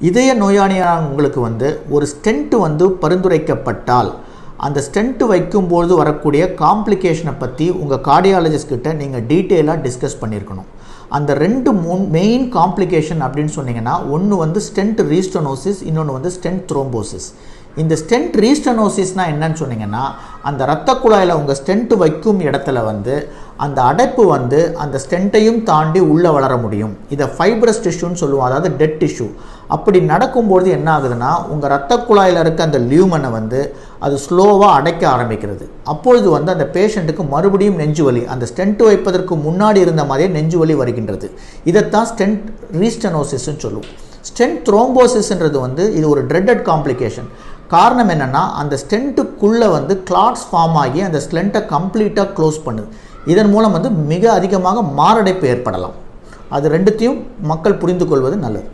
இதய நோயாளியான உங்களுக்கு வந்து ஒரு ஸ்டென்ட் வந்து பரிந்துரைக்கப்பட்டால் அந்த ஸ்டென்ட் வைக்கும்போது வரக்கூடிய காம்ப்ளிகேஷனை பற்றி உங்கள் கார்டியாலஜிஸ்ட் கிட்ட நீங்கள் டீட்டெயிலாக டிஸ்கஸ் பண்ணியிருக்கணும் அந்த ரெண்டு மூணு மெயின் காம்ப்ளிகேஷன் அப்படின்னு சொன்னீங்கன்னா ஒன்று வந்து ஸ்டென்ட் ரீஸ்டனோசிஸ் இன்னொன்று வந்து ஸ்டென்ட் த்ரோம்போசிஸ். இந்த ஸ்டென்ட் ரீஸ்டனோசிஸ்னால் என்னன்னு சொன்னீங்கன்னா அந்த இரத்த குழாயில் உங்கள் ஸ்டென்ட் வைக்கும் இடத்துல வந்து அந்த அடைப்பு வந்து அந்த ஸ்டென்ட்டையும் தாண்டி உள்ளே வளர முடியும். இதை ஃபைப்ரஸ் டிஷ்யூன்னு சொல்லுவோம் அதாவது டெட் டிஷ்யூ அப்படி நடக்கும்போது என்ன ஆகுதுன்னா உங்கள் இரத்த குழாயில் இருக்க அந்த லியூமனை வந்து அது ஸ்லோவாக அடைக்க ஆரம்பிக்கிறது. அப்பொழுது வந்து அந்த பேஷண்ட்டுக்கு மறுபடியும் நெஞ்சு வலி அந்த ஸ்டென்ட் வைப்பதற்கு முன்னாடி இருந்த மாதிரியே நெஞ்சு வலி வருகின்றது. இதைத்தான் ஸ்டென்ட் ரீஸ்டனோசிஸ்ன்னு சொல்லுவோம். ஸ்டென்ட் த்ரோம்போசிஸ்ன்றது வந்து இது ஒரு ட்ரெட்டட் காம்ப்ளிகேஷன் காரணம் என்னென்னா அந்த ஸ்டென்ட்டுக்குள்ளே வந்து கிளாட்ஸ் ஃபார்ம் ஆகி அந்த ஸ்டென்ட்டை கம்ப்ளீட்டாக க்ளோஸ் பண்ணுது. இதன் மூலம் வந்து மிக அதிகமாக மாரடைப்பு ஏற்படலாம். அது ரெண்டுத்தையும் மக்கள் புரிந்து கொள்வது நல்லது.